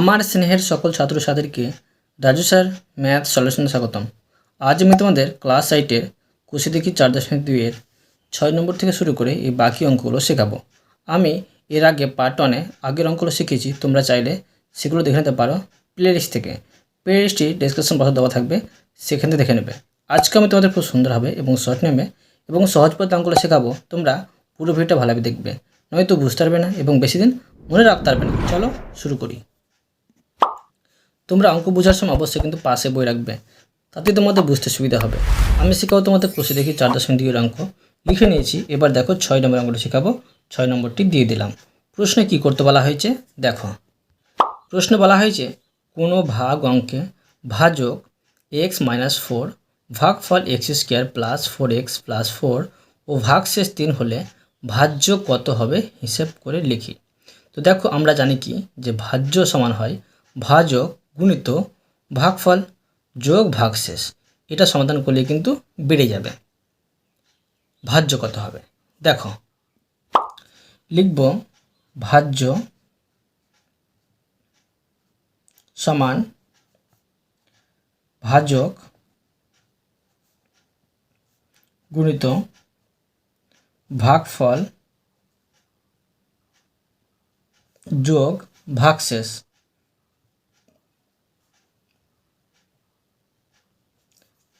আমার স্নেহের সকল ছাত্রছাত্রীকে রাজু স্যার, ম্যাথ সলিউশনে স্বাগতম। আজ আমি তোমাদের ক্লাস এইটের কুশি দেখি চার দশমিক দুইয়ের ছয় নম্বর থেকে শুরু করে এই বাকি অঙ্কগুলো শেখাবো। আমি এর আগে পার্ট ওয়ানে আগের অঙ্কগুলো শিখেছি, তোমরা চাইলে সেগুলো দেখে নিতে পারো প্লে লিস্ট থেকে প্লে লিস্টটি ডিসক্রিপশন বক্সে দেওয়া থাকবে, সেখান থেকে দেখে নেবে। আজকে আমি তোমাদের খুব সুন্দর হবে এবং শর্ট নেমে এবং সহজ পথে অঙ্কগুলো শেখাবো, তোমরা পুরো ভিডিওটা ভালোভাবে দেখবে। নয়তো বুঝতে পারবে না এবং বেশি দিন মনে রাখতে পারবে না। চলো শুরু করি। তোমরা অঙ্ক বোঝার সময় অবশ্যই কিন্তু পাশে বই রাখবে। তাতে তোমাদের বুঝতে সুবিধা হবে। আমি শেখাবো তোমাদের কষে দেখি চার দশমিক দুইয়ের অঙ্ক। লিখে নিয়েছি, এবার দেখো ছয় নম্বর অঙ্কটা শেখাবো। ছয় নম্বরটি দিয়ে দিলাম। প্রশ্নে কি করতে বলা হয়েছে? দেখো। প্রশ্নে বলা হয়েছে, কোনো ভাগ অঙ্কে ভাজক এক্স মাইনাস ফোর ভাগফল x square plus four x plus four ও ভাগশেষ তিন হলে ভাজ্য কত হবে হিসেব করে লিখি। তো দেখো, আমরা জানি কি? যে ভাজ্য সমান হয় ভাজক গুণিত ভাগফল যোগ ভাগশেষ। এটা সমাধান করলে কিন্তু বেড়ে যাবে। ভাজ্য কত হবে? দেখো, লিখব ভাজ্য সমান ভাজক গুণিত ভাগফল যোগ ভাগশেষ।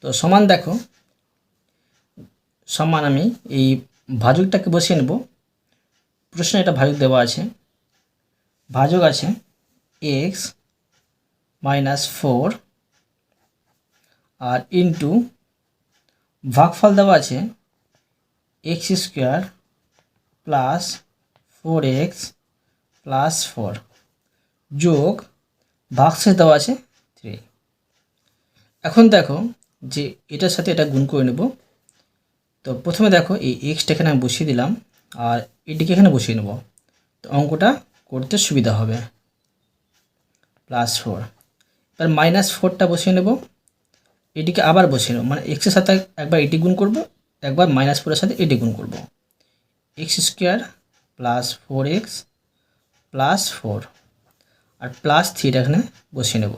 তো সমান দেখো, সমান আমি এই ভাজকটাকে বসিয়ে নেব। প্রশ্নে এটা ভাজক দেওয়া আছে। ভাজক আছে এক্স মাইনাস ফোর আর ইন্টু ভাগফল দেওয়া আছে x square plus four x plus four যোগ ভাগশেষ দেওয়া আছে থ্রি। এখন দেখো যে এটার সাথে এটা গুণ করে নেব। তো প্রথমে দেখো এই এক্সটা এখানে আমি বসিয়ে দিলাম আর এটিকে এখানে বসিয়ে নেব। তো অঙ্কটা করতে সুবিধা হবে। প্লাস ফোর এবার মাইনাস ফোরটা বসিয়ে নেব। এটিকে আবার বসিয়ে নেব। মানে এক্সের সাথে একবার এটি গুণ করব, একবার মাইনাস ফোরের সাথে এটি গুণ করব। X square plus four x plus four আর প্লাস থ্রিটা এখানে বসিয়ে নেব।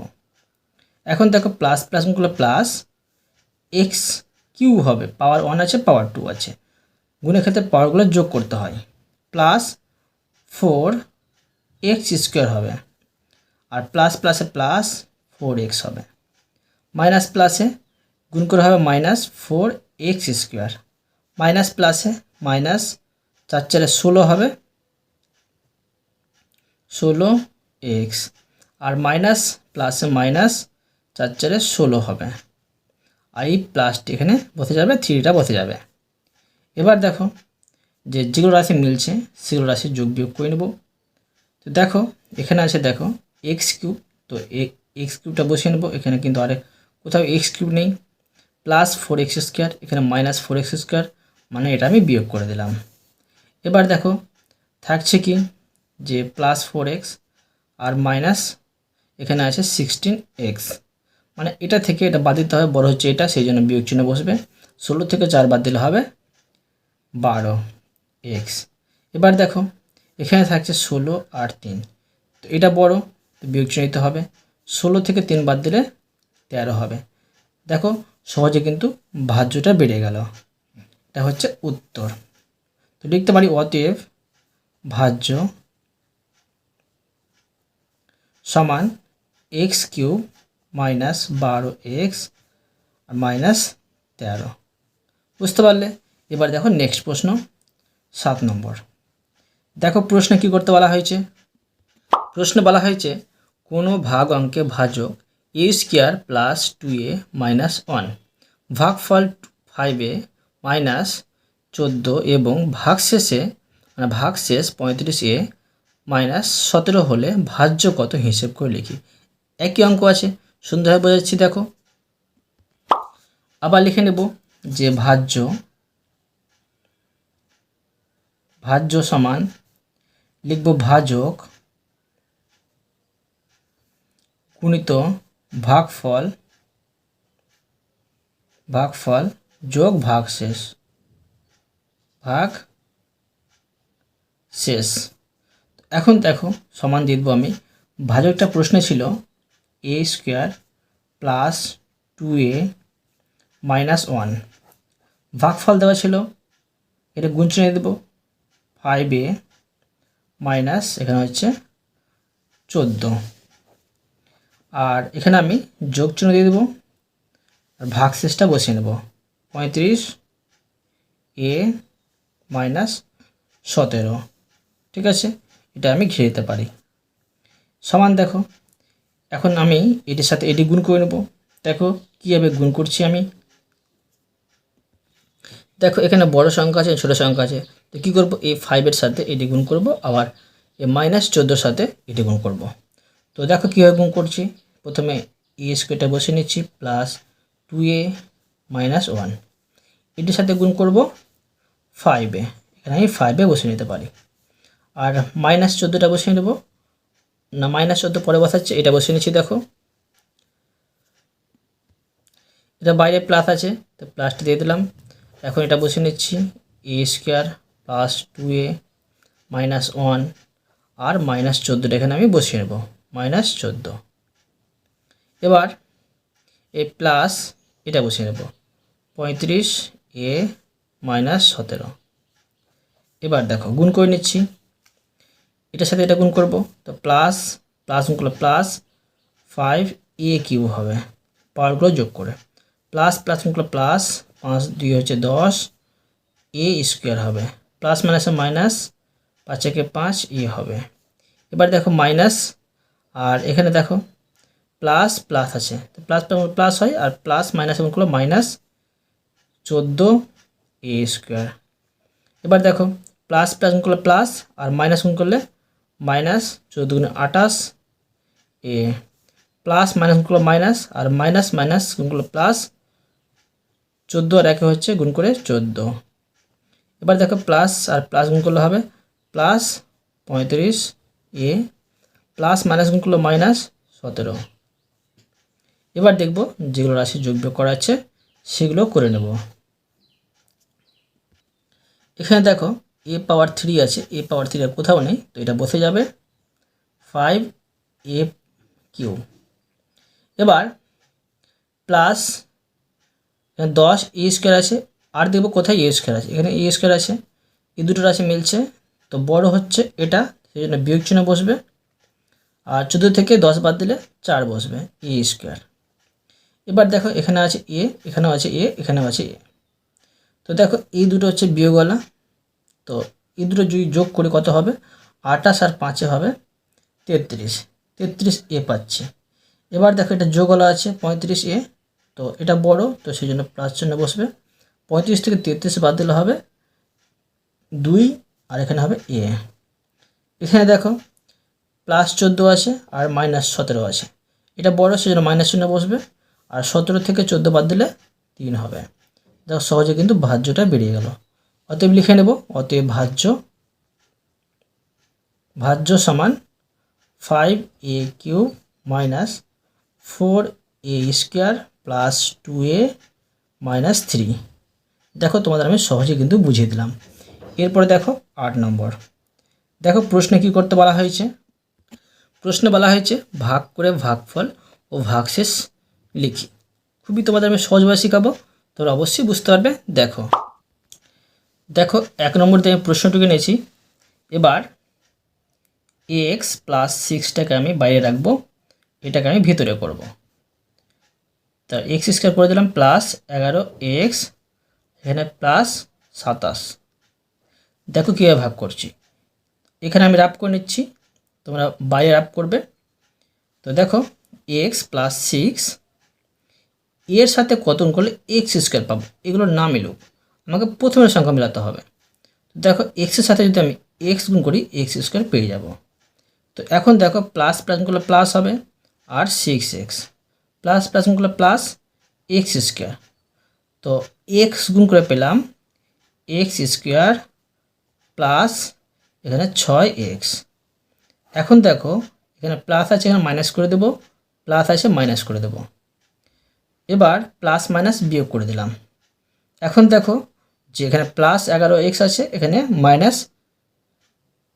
এখন দেখো প্লাস প্লাসগুলো প্লাস এক্স কিউ হবে পাওয়ার ওয়ান আছে পাওয়ার টু আছে। গুণের ক্ষেত্রে পাওয়ারগুলো যোগ করতে হয়। প্লাস ফোর এক্স স্কোয়ার হবে। আর প্লাস প্লাসে প্লাস ফোর এক্স হবে। মাইনাস প্লাসে গুণ করে হবে minus four x square minus প্লাসে মাইনাস চার চারে ষোলো হবে। ষোলো এক্স আর মাইনাস প্লাসে মাইনাস চার চারে ষোলো হবে। আর এই প্লাসটি এখানে বসে যাবে থ্রিটা বসে যাবে। এবার দেখো, যে যেগুলো রাশি মিলছে, সেগুলো রাশি যোগ বিয়োগ করে নেব। তো দেখো, এখানে আছে দেখো এক্স কিউব তো এক্স কিউবটা বসিয়ে নেব। এখানে কিন্তু আরে কোথাও এক্স কিউব নেই। প্লাস ফোর এক্স স্কোয়ার এখানে মাইনাস ফোর এক্স স্কোয়ার মানে এটা আমি বিয়োগ করে দিলাম। এবার দেখো, থাকছে কি? যে প্লাস ফোর এক্স আর মাইনাস এখানে আছে সিক্সটিন এক্স মানে এটা থেকে এটা বাদ দিতে হবে, বড় হচ্ছে এটা, সেই জন্য বিয়োগ চিহ্ন বসবে। ষোলো থেকে চার বাদ দিলে হবে বারো এক্স। এবার দেখো, এখানে থাকছে ষোলো আর তিন। তো এটা বড়, তো বিয়োগ চিহ্ন দিতে হবে। ষোলো থেকে তিন বাদ দিলে তেরো হবে। দেখো, সহজে কিন্তু ভাজ্যটা বেড়ে গেল। এটা হচ্ছে উত্তর। তো লিখতে পারি অতএব ভাজ্য সমান এক্স কিউব মাইনাস বারো এক্স আর মাইনাস তেরো। বুঝতে পারলে? এবার দেখো নেক্সট প্রশ্ন, সাত নম্বর। দেখো প্রশ্নে কি করতে বলা হয়েছে? প্রশ্নে বলা হয়েছে, কোনো ভাগ অঙ্কে ভাজক a square plus two a minus one ভাগফল ফাইভ এ মাইনাস চোদ্দ এবং ভাগশেষে মানে ভাগশেষ পঁয়ত্রিশ এ মাইনাস সতেরো হলে ভাজ্য কত হিসেব করে লিখি। একই অঙ্ক আছে। সুন্দরভাবে বোঝাচ্ছি, দেখো। আবার লিখে নেব যে ভাজ্য ভাজ্য সমান, লিখব ভাজক গুণিত ভাগফল ভাগফল যোগ ভাগশেষ ভাগ শেষ এখন দেখো, সমান দিয়ে আমি। ভাজকটা প্রশ্নে ছিল a square plus two a minus one ভাগফল দেওয়া ছিল, এটা গুণ চিহ্ন দেবো ফাইভ এ মাইনাস এখানে হচ্ছে চোদ্দ। আর এখানে আমি যোগ চিহ্ন দিয়ে দেবো, আর ভাগ শেষটা বসিয়ে নেব, পঁয়ত্রিশ এ মাইনাস সতেরো। ঠিক আছে? এটা আমি ঘিরে দিতে পারি। সমান দেখো এখন আমি এটির সাথে এটি গুণ করে নেব। দেখো, কীভাবে গুণ করছি আমি? দেখো, এখানে বড় সংখ্যা আছে, ছোটো সংখ্যা আছে। তো কী করব? এই ফাইভের সাথে এটি গুণ করব, আবার এ মাইনাস চোদ্দোর সাথে এটি গুণ করব। তো দেখো, কীভাবে গুণ করছি? প্রথমে এ স্কোয়ারটা বসে নিচ্ছি plus two a minus one এটির সাথে গুণ করব ফাইভে এখানে আমি ফাইভে বসে নিতে পারি। আর মাইনাস চোদ্দোটা বসিয়ে নেব না, মাইনাস চোদ্দ পরে বসাচ্ছে এটা বসিয়ে নিচ্ছি, দেখো। এটা বাইরে প্লাস আছে, তো প্লাসটা দিয়ে দিলাম। এখন এটা বসিয়ে নিচ্ছি a square plus two a minus one R minus চোদ্দোটা এখানে আমি বসিয়ে নেব মাইনাস চোদ্দ। এবার এ প্লাস এটা বসিয়ে নেব, পঁয়ত্রিশ এ মাইনাস সতেরো। এবার দেখো, গুণ করে নিচ্ছি এটার সাথে এটা গুণ করব। তো প্লাস প্লাস গুণ করলে প্লাস ফাইভ এ কিউ হবে। পাওয়ারগুলো যোগ করে। প্লাস প্লাস গুণ করলে প্লাস পাঁচ দুই হচ্ছে দশ এ স্কোয়ার হবে। প্লাস মাইনাসে মাইনাস পাঁচ একে পাঁচ এ হবে। এবার দেখো মাইনাস আর এখানে দেখো প্লাস প্লাস আছে। তো প্লাস প্লাস হয়, আর প্লাস মাইনাস গুণ করলে মাইনাস চোদ্দ এ স্কোয়ার এবার দেখো প্লাস প্লাস করলে প্লাস আর মাইনাস করলে মাইনাস চোদ্দ গুণে আঠাশ, এ প্লাস মাইনাস করলে মাইনাস, আর মাইনাস মাইনাস করলে প্লাস চোদ্দ আর একে হচ্ছে গুণ করে চোদ্দ। এবার দেখো প্লাস আর প্লাস গুণ করলে হবে প্লাস পঁয়ত্রিশ, এ প্লাস মাইনাস গুণ করলে মাইনাস সতেরো। এবার দেখব যেগুলো রাশি যোগ বিয়োগ করা আছে, সেগুলো করে নেব। এখানে দেখো এ পাওয়ার থ্রি আছে এ পাওয়ার থ্রি কোথাও নেই, তো এটা বসে যাবে ফাইভ এ কিউ এবার প্লাস দশ এ স্কোয়ার আছে, আর দেখব কোথায় এ স্কোয়ার আছে, এখানে এ স্কোয়ার আছে, এই দুটো রাশি মিলছে, তো বড় হচ্ছে এটা সেই জন্য বিয়োগ চিহ্ন বসবে, আর চোদ্দ থেকে দশ বাদ দিলে চার বসবে এ স্কোয়ার এবার দেখো এখানে আছে এ এখানেও আছে এ এখানেও আছে এ তো দেখো এই দুটো হচ্ছে বিয়োগওয়ালা তো এই দুটো যদি যোগ করে কত হবে? আঠাশ আর পাঁচে হবে তেত্রিশ। তেত্রিশ এ পাচ্ছে। এবার দেখো এটা যোগওয়ালা আছে পঁয়ত্রিশ এ, তো এটা বড়, তো সেই জন্য প্লাস চিহ্ন বসবে। পঁয়ত্রিশ থেকে তেত্রিশ বাদ দিলে হবে দুই, আর এখানে হবে এ। এখানে দেখো প্লাস চোদ্দ আছে আর মাইনাস সতেরো আছে। এটা বড়, সেই জন্য মাইনাস চিহ্ন বসবে। আর সতেরো থেকে চোদ্দ বাদ দিলে তিন হবে। দেখো সহজে কিন্তু ভাজ্যটা বেরিয়ে গেল। অতএব লিখে নেব, অতএব ভাজ্য। ভাজ্য সমান five a cube minus four a square plus two a minus three দেখো তোমাদের আমি সহজে কিন্তু বুঝিয়ে দিলাম। এরপরে দেখো আট নম্বর। দেখো প্রশ্নে কি করতে বলা হয়েছে? প্রশ্নে বলা হয়েছে ভাগ করে ভাগফল ও ভাগশেষ লিখি। খুবই তোমাদের আমি সহজভাবে শেখাবো, তোমরা অবশ্যই বুঝতে পারবে। দেখো। দেখো, এক নম্বর আমি প্রশ্নটুকু নিয়েছি এবার এক্স প্লাস সিক্সটাকে আমি বাইরে রাখব, এটাকে আমি ভিতরে করব। তা এক্স স্কোয়ার করে দিলাম প্লাস এগারো এক্স এখানে প্লাস সাতাশ। দেখো কীভাবে ভাগ করছি। এখানে আমি রাপ করে নিচ্ছি, তোমরা বাইরে রাপ করবে। তো দেখো এক্স প্লাস সিক্স এর সাথে কত করলে এক্স স্কোয়ার পাবো? এগুলোর না মিলুক আমাকে প্রথমের সংখ্যা মেলাতে হবে। দেখো এক্সের সাথে যদি আমি এক্স গুণ করি এক্স স্কোয়ার পেয়ে যাব। তো এখন দেখো প্লাস প্লাস করলে প্লাস হবে আর সিক্স এক্স প্লাস প্লাস করলে প্লাস এক্স স্কোয়ার তো এক্স গুণ করে পেলাম এক্স স্কোয়ার প্লাস এখানে ছয় এক্স এখন দেখো, এখানে প্লাস আছে, এখানে মাইনাস করে দেবো। প্লাস আছে মাইনাস করে দেবো। এবার প্লাস মাইনাস বিয়োগ করে দিলাম। এখন দেখো যে এখানে প্লাস এগারো এক্স আছে, এখানে মাইনাস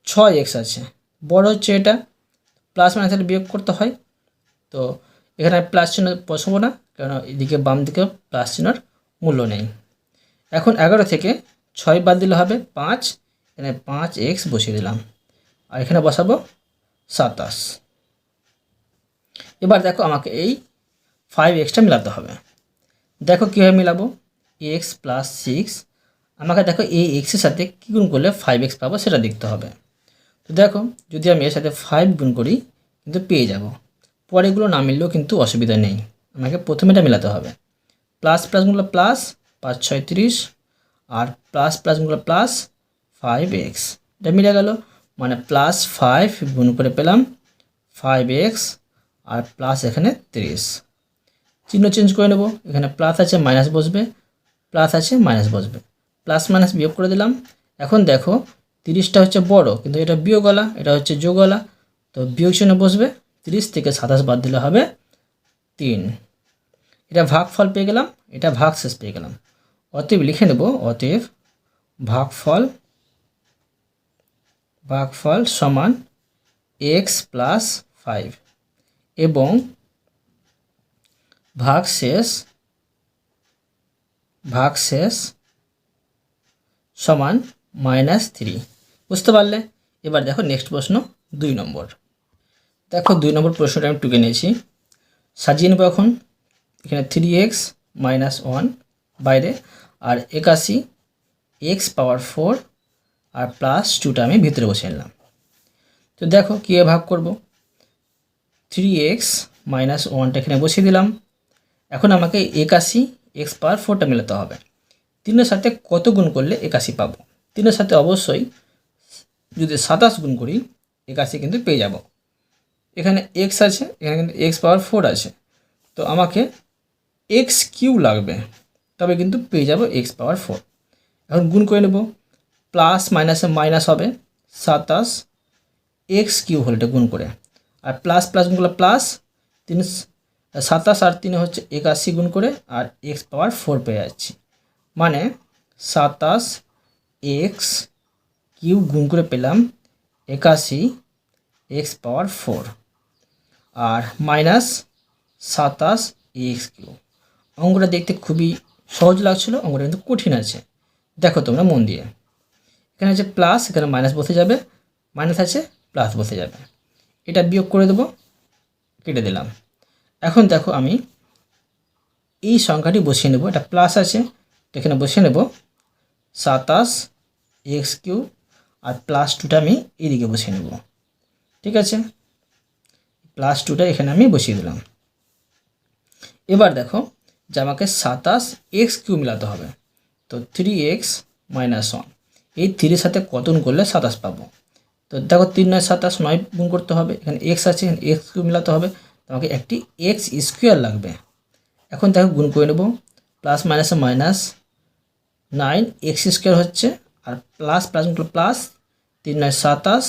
ছয় এক্স আছে। বড় হচ্ছে এটা প্লাস মাইনাসের বিয়োগ করতে হয়। তো এখানে প্লাস চিহ্ন বসাবো না কারণ এদিকে বাম দিকে প্লাস চিহ্নর মূল্য নেই। এখন এগারো থেকে ছয় বাদ দিলে হবে পাঁচ, এখানে পাঁচ এক্স বসিয়ে দিলাম। আর এখানে বসাবো সাতাশ। এবার দেখো আমাকে এই ফাইভ এক্সটা মেলাতে হবে। দেখো কীভাবে মেলাবো? এক্স প্লাস সিক্স আমাকে দেখো এই এক্সের সাথে কী গুণ করলে ফাইভ এক্স পাবো সেটা দেখতে হবে। তো দেখো, যদি আমি এর সাথে ফাইভ গুণ করি, কিন্তু পেয়ে যাব। পরেগুলো না মিললেও কিন্তু অসুবিধা নেই। আমাকে প্রথমেটা মেলাতে হবে। প্লাস প্লাসগুলো প্লাস পাঁচ, ছয়, তিরিশ, আর প্লাস প্লাসগুলো প্লাস ফাইভ এক্স এটা মিলে গেল মানে প্লাস ফাইভ গুণ করে পেলাম ফাইভ এক্স আর প্লাস এখানে তিরিশ। চিহ্ন চেঞ্জ করে নেব। এখানে প্লাস আছে মাইনাস বসবে। প্লাস আছে মাইনাস বসবে। প্লাস মাইনাস বিয়োগ করে দিলাম। এখন দেখো, তিরিশটা হচ্ছে বড়, কিন্তু এটা বিয়োগলা, এটা হচ্ছে যোগলা। তো বিয়োগ চিহ্ন বসবে, তিরিশ থেকে সাতাশ বাদ দিলে হবে তিন। এটা ভাগফল পেয়ে গেলাম, এটা ভাগ শেষ পেয়ে গেলাম। অতএব লিখে নেব, অতএব ভাগফল ভাগফল সমান এক্স প্লাস ফাইভ এবং ভাগশেষ ভাগশেষ সমান মাইনাস থ্রি বুঝতে পারলে? এবার দেখো নেক্সট প্রশ্ন দুই নম্বর। দেখো দুই নম্বর প্রশ্নটা আমি টুকে নিয়েছি। সাজিয়ে নেব এখন। এখানে থ্রি এক্স মাইনাস ওয়ান বাইরে। আর একাশি এক্স পাওয়ার ফোর আর প্লাস টুটা আমি ভিতরে বসে নিলাম। তো দেখো কীভাবে ভাগ করব? থ্রি এক্স মাইনাস ওয়ানটা এখানে বসিয়ে দিলাম। এখন আমাকে একাশি এক্স পাওয়ার ফোরটা মেলাতে হবে। তিনের সাথে কত গুণ করলে একাশি পাবো? তিনের সাথে অবশ্যই যদি সাতাশ গুণ করি, একাশি কিন্তু পেয়ে যাব। এখানে এক্স আছে, এখানে কিন্তু এক্স পাওয়ার ফোর আছে। তো আমাকে এক্স কিউ লাগবে, তবে কিন্তু পেয়ে যাব এক্স পাওয়ার ফোর এখন গুণ করে নেব প্লাস মাইনাসে মাইনাস হবে, সাতাশ এক্স কিউ হল এটা গুণ করে। আর প্লাস প্লাস গুণগুলো প্লাস তিন, সাতাশ আর তিনে হচ্ছে একাশি গুণ করে, আর এক্স পাওয়ার ফোর পেয়ে যাচ্ছি। মানে সাতাশ এক্স কিউ গুণ করে পেলাম একাশি এক্স পাওয়ার ফোর। আর মাইনাস সাতাশ এক্স কিউ। অঙ্কটা দেখতে খুবই সহজ লাগছিল, অঙ্কটা কিন্তু কঠিন আছে। দেখো তোমরা মন দিয়ে। এখানে আছে প্লাস, এখানে মাইনাস বসে যাবে। মাইনাস আছে, প্লাস বসে যাবে। এটা বিয়োগ করে দেবো, কেটে দিলাম। এখন দেখো আমি এই সংখ্যাটি বসিয়ে নেব। এটা প্লাস আছে তো এখানে বসিয়ে নেব। সাতাশ এক্স কিউ আর প্লাস টুটা আমি এইদিকে বসিয়ে নেব। ঠিক আছে? প্লাস টুটা এখানে আমি বসিয়ে দিলাম। এবার দেখো যে আমাকে সাতাশ এক্স কিউ মিলাতে হবে। তো থ্রি এক্স মাইনাস ওয়ান। এই থ্রির সাথে কত গুণ করলে সাতাশ পাবো? তো দেখো তিন নয় সাতাশ নয় গুণ করতে হবে। এখানে এক্স আছে, এখানে এক্স কিউ মিলাতে হবে। আমাকে একটি এক্স স্কোয়ার লাগবে। এখন দেখো গুণ করে নেব। প্লাস মাইনাসে মাইনাস নাইন এক্স স্কোয়ার হচ্ছে আর প্লাস প্লাস গুণ প্লাস তিন নয় সাতাশ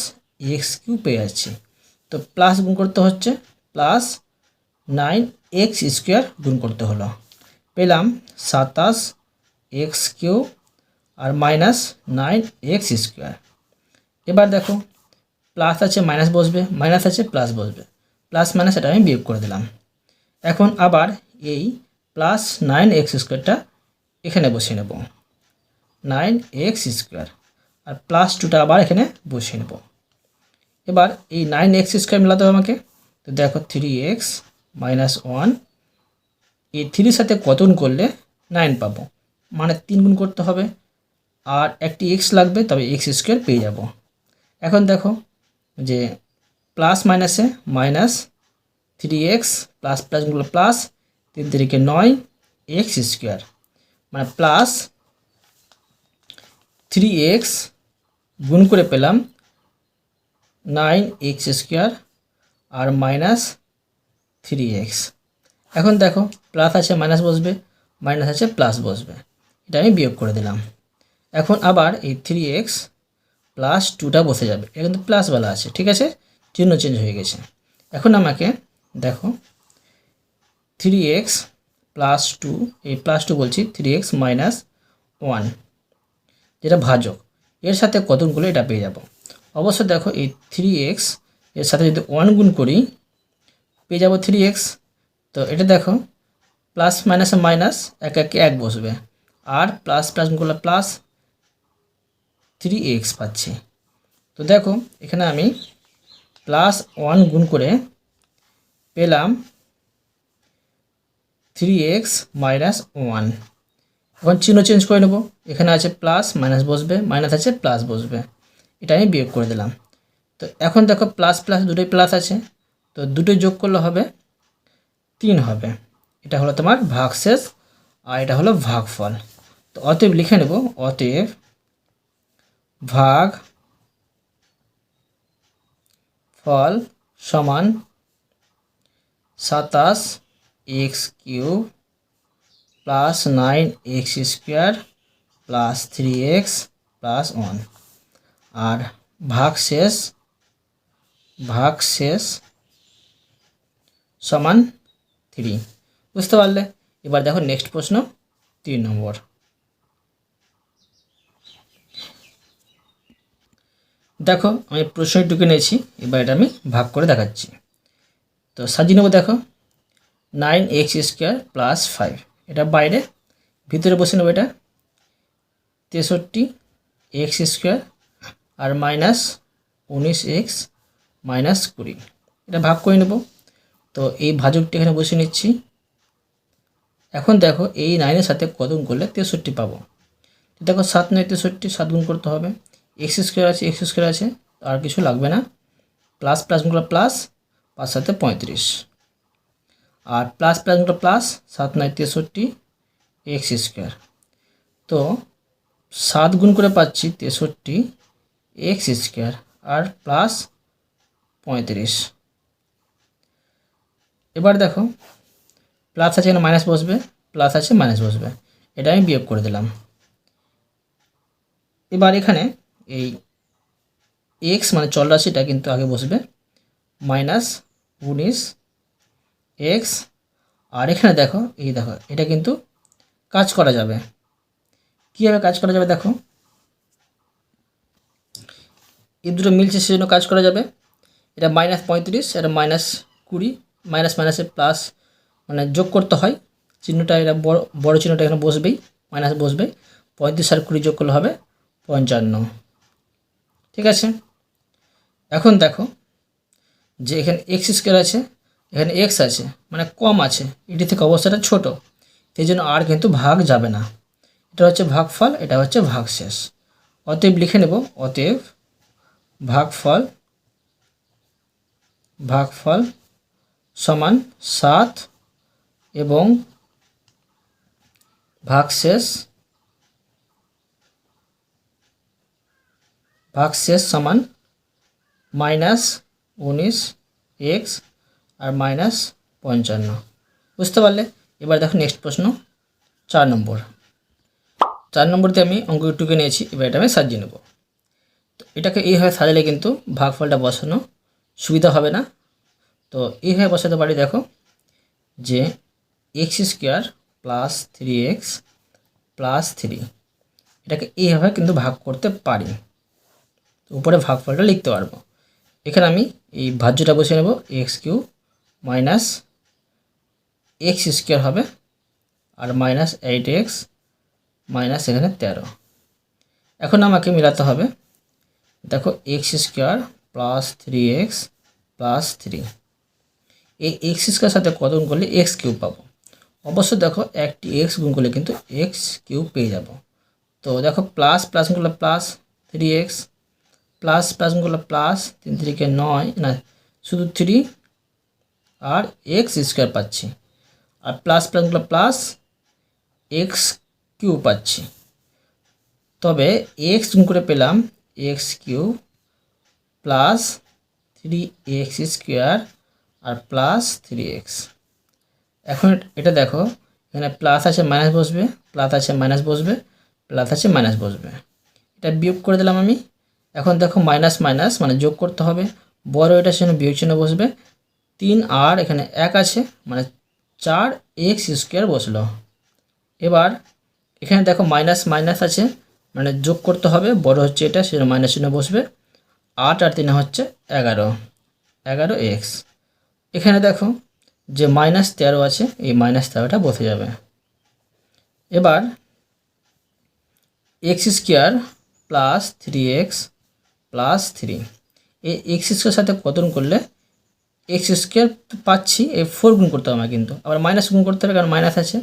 এক্স কিউ পেয়ে যাচ্ছি। তো প্লাস গুণ করতে হচ্ছে প্লাস নাইন এক্স স্কোয়ার গুণ করতে হলো। পেলাম সাতাশ এক্স কিউ আর মাইনাস নাইন এক্স স্কোয়ার। এবার দেখো প্লাস আছে, মাইনাস বসবে, মাইনাস আছে, প্লাস বসবে। প্লাস মাইনাস এটা আমি বিয়োগ করে দিলাম। এখন আবার এই প্লাস নাইন এক্স স্কোয়ারটা এখানে বসিয়ে নেব। Nine x square. আর প্লাস টুটা আবার এখানে বসিয়ে নেব। এবার এই নাইন এক্স স্কোয়ার মেলাতে হবে আমাকে। তো দেখো থ্রি এক্স মাইনাস ওয়ান। এই থ্রির সাথে কত গুণ করলে নাইন পাবো? মানে তিন গুণ করতে হবে। আর একটি এক্স লাগবে, তবে এক্স স্কোয়ার পেয়ে যাব। এখন দেখো যে প্লাস মাইনাসে মাইনাস থ্রি এক্স প্লাস প্লাসগুলো প্লাস। তিন তিরিকে নয় এক্স স্কোয়ার। মানে প্লাস থ্রি এক্স গুণ করে পেলাম নাইন এক্স স্কোয়ার আর মাইনাস থ্রি এক্স এখন দেখো প্লাস আছে মাইনাস বসবে মাইনাস আছে প্লাস বসবে। এটা আমি বিয়োগ করে দিলাম। এখন আবার এই থ্রি এক্স প্লাস টুটা বসে যাবে। এটা কিন্তু প্লাসওয়ালা আছে, ঠিক আছে? চিহ্ন চেঞ্জ হয়ে গেছে। এখন আমাকে দেখো থ্রি এক্স প্লাস টু এই প্লাস টু বলছি থ্রি এক্স মাইনাস ওয়ান যেটা ভাজক। এর সাথে কতগুলো এটা পেয়ে যাব। অবশ্য দেখো এই থ্রি এক্সের সাথে যদি ওয়ান গুণ করি, পেয়ে যাব থ্রি এক্স তো এটা দেখো প্লাস মাইনাসে মাইনাস এক একে এক বসবে। আর প্লাস প্লাস গুণ করলে প্লাস থ্রি এক্স পাচ্ছি। তো দেখো, এখানে আমি প্লাস ওয়ান গুণ করে পেলাম থ্রি এক্স মাইনাস ওয়ান এখন চিহ্ন চেঞ্জ করে নেব। এখানে আছে প্লাস মাইনাস বসবে মাইনাস আছে প্লাস বসবে। এটা আমি বিয়োগ করে দিলাম। তো এখন দেখো প্লাস প্লাস দুটোই প্লাস আছে। তো দুটোই যোগ করলে হবে তিন হবে। এটা হলো তোমার ভাগশেষ আর এটা হলো ভাগফল। তো অতএব লিখে নেব, অতএব ভাগ ফল সমান সাতাশ x cube plus nine x square plus three x plus one আর ভাগ শেষ ভাগ শেষ সমান থ্রি বুঝতে পারলে? এবার দেখো নেক্সট প্রশ্ন, তিন নম্বর। দেখো, আমি প্রশ্নটুকু নিয়েছি এবার এটা আমি ভাগ করে দেখাচ্ছি। তো সাজিয়ে নেব দেখো nine x square plus five এটা বাইরে, ভিতরে বসে নেব এটা। তেষট্টি এক্স স্কোয়ার আর মাইনাস উনিশ এক্স মাইনাস কুড়ি। এটা ভাগ করে নেব। তো এই ভাজকটি এখানে বসে নিচ্ছি। এখন দেখো এই নাইনের সাথে গুণ করলে তেষট্টি পাবো? দেখো সাত নয় তেষট্টি, সাত গুণ করতে হবে। এক্স স্কোয়ার আছে এক্স স্কোয়ার আছে আর কিছু লাগবে না। প্লাস প্লাস গুণগুলো প্লাস পাঁচ সাথে পঁয়ত্রিশ। আর প্লাস প্লাস গুণগুলো প্লাস সাত নয় তেষট্টি এক্স স্কোয়ার। তো সাত গুণ করে পাচ্ছি তেষট্টি এক্স স্কোয়ার আর প্লাস পঁয়ত্রিশ। এবার দেখো, প্লাস আছে এখানে মাইনাস বসবে, প্লাস আছে মাইনাস বসবে, এটা আমি বিয়োগ করে দিলাম। এবার এখানে এই এক্স মানে চল রাশিটা কিন্তু আগে বসবে, মাইনাস উনিশ এক্স। আর এখানে দেখো, এই দেখো, এটা কিন্তু কাজ করা যাবে। কীভাবে কাজ করা যাবে দেখো। এই দুটো মিলছে সেজন্য কাজ করা যাবে। এটা মাইনাস পঁয়ত্রিশ, এটা মাইনাস কুড়ি মাইনাস মাইনাসে প্লাস মানে যোগ করতে হয়। চিহ্নটা এটা বড় বড় চিহ্নটা এখানে বসবেই মাইনাস বসবে। পঁয়ত্রিশ আর কুড়ি যোগ করলে হবে পঞ্চান্ন। ঠিক আছে? এখন দেখো যে এখানে এক্স স্কোয়ার আছে, এখানে এক্স আছে মানে কম আছে, এটি থেকে অবস্থাটা ছোট। সেই জন্য আর কিন্তু ভাগ যাবে না। এটা হচ্ছে ভাগফল, এটা হচ্ছে ভাগশেষ। অতএব লিখে নেব, অতএব ভাগফল ভাগফল সমান সাত এবং ভাগশেষ ভাগশেষ সমান মাইনাস উনিশ এক্স আর মাইনাস পঞ্চান্ন। বুঝতে পারলে? এবার দেখো নেক্সট প্রশ্ন, চার নম্বর। চার নম্বরতে আমি অঙ্ক টুকে নিয়েছি, এবার এটা আমি সাজিয়ে নেব। তো এটাকে এইভাবে সাজালে কিন্তু ভাগফলটা বসানো সুবিধা হবে না। তো এইভাবে বসাতে পারি, দেখো, যে x square plus three x plus three, এটাকে এইভাবে কিন্তু ভাগ করতে পারি। উপরে ভাগফলটা লিখতে পারব। এখানে আমি এই ভাজ্যটা বসিয়ে নেব, x cube minus x square হবে, আর মাইনাস এইট এক্স মাইনাস এখানে তেরো। এখন আমাকে মিলাতে হবে। দেখো, x square plus three x plus three. এই এক্স স্কোয়ার সাথে কত গুণ করলে এক্স কিউব পাবো? অবশ্য দেখো, একটি এক্স গুণ করলে কিন্তু এক্স কিউব পেয়ে যাব। তো দেখো, প্লাস প্লাস গুণ করলে plus three x, plus plus গুণ করলে প্লাস তিন তিরিকে নয়, না, শুধু থ্রি আর এক্স স্কোয়ার পাচ্ছি। আর প্লাস প্লাসগুলো প্লাস এক্স কিউ পাচ্ছি। তবে এক্স গুণ করে পেলাম x cube plus three x square আর প্লাস থ্রি এক্স। এখন এটা দেখো, এখানে প্লাস আছে, মাইনাস বসবে, প্লাস আছে, মাইনাস বসবে, প্লাস আছে, মাইনাস বসবে। এটা বিয়োগ করে দিলাম আমি। এখন দেখো মাইনাস মাইনাস মানে যোগ করতে হবে। বড় এটার জন্য বিয়োগ চিহ্ন বসবে। তিন আর এখানে এক আছে মানে চার এক্স স্কোয়ার বসল। এবার এখানে দেখো মাইনাস মাইনাস আছে। মানে যোগ করতে হবে, বড় হচ্ছে এটা সেটা মাইনাস চিহ্ন বসবে। আট আর তিনে হচ্ছে এগারো। এগারো এক্স। এখানে দেখো যে মাইনাস তেরো আছে, এই মাইনাস তেরোটা বসে যাবে। এবার x square plus three x plus three এই এক্স স্কোয়ার সাথে কতন করলে? এক্স স্কোয়ার পাচ্ছি, এই ফোর গুণ করতে হবে কিন্তু। আবার মাইনাস গুণ করতে হবে, কারণ মাইনাস আছে।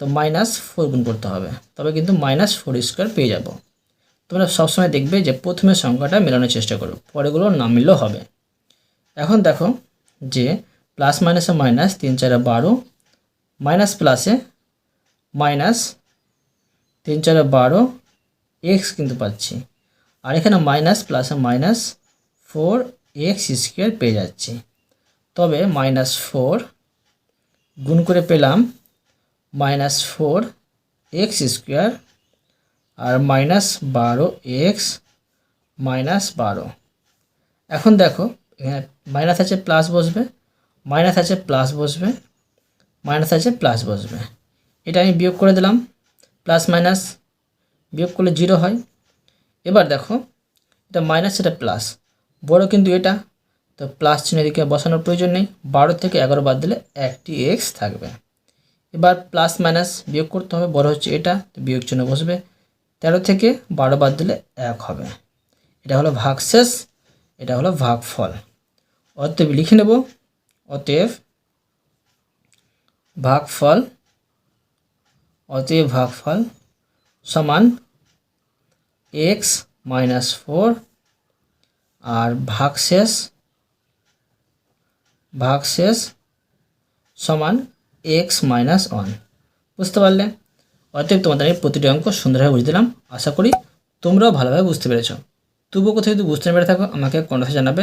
তো মাইনাস ফোর গুণ করতে হবে। তবে কিন্তু মাইনাস ফোর স্কোয়ার পেয়ে যাব। তোমরা সবসময় দেখবে যে প্রথমে সংখ্যাটা মেলানোর চেষ্টা করো পরেগুলো না মিললেও হবে। এখন দেখো যে প্লাস মাইনাসে মাইনাস তিন চারে বারো মাইনাস প্লাসে মাইনাস তিন চারে বারো এক্স কিন্তু পাচ্ছি। আর এখানে মাইনাস প্লাসে মাইনাস ফোর এক্স স্কোয়ার পেয়ে যাচ্ছি। তবে মাইনাস ফোর গুণ করে পেলাম মাইনাস ফোর এক্স স্কোয়ার আর মাইনাস বারো এক্স মাইনাস বারো। এখন দেখো, এখানে মাইনাস আছে, প্লাস বসবে। মাইনাস আছে, প্লাস বসবে। মাইনাস আছে, প্লাস বসবে। এটা আমি বিয়োগ করে দিলাম, প্লাস মাইনাস। বিয়োগ করলে জিরো হয়। এবার দেখো, এটা মাইনাস, এটা প্লাস। বড় কিন্তু এটা। তো প্লাস চিহ্ন এদিকে বসানোর প্রয়োজন নেই। বারো থেকে এগারো বাদ দিলে একটি এক্স থাকবে। এবার প্লাস মাইনাস বিয়োগ করতে হবে, বড় হচ্ছে এটা, তো বিয়োগ চিহ্ন বসবে। তেরো থেকে বারো বাদ দিলে এক হবে। এটা হলো ভাগশেষ, এটা হলো ভাগ ফল অতএব লিখে নেব, অতএব ভাগ ফল অতএব ভাগ ফল সমান এক্স মাইনাস ফোর আর ভাগশেষ ভাগশেষ সমান এক্স মাইনাস ওয়ান বুঝতে পারলে? অতএব তোমাদের আমি প্রতিটি অঙ্ক সুন্দরভাবে বুঝে দিলাম। আশা করি তোমরাও ভালোভাবে বুঝতে পেরেছ। তবুও কোথাও যদি বুঝতে পেরে থাকো, আমাকে কন্টাক্টে জানাবে।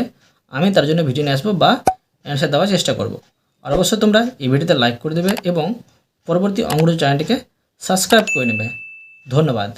আমি তার জন্য ভিডিও নিয়ে আসব বা অ্যান্সার দেওয়ার চেষ্টা করব। আর অবশ্যই তোমরা এই ভিডিওতে লাইক করে দেবে এবং পরবর্তী অঙ্গুর চ্যানেলটিকে সাবস্ক্রাইব করে নেবে। ধন্যবাদ।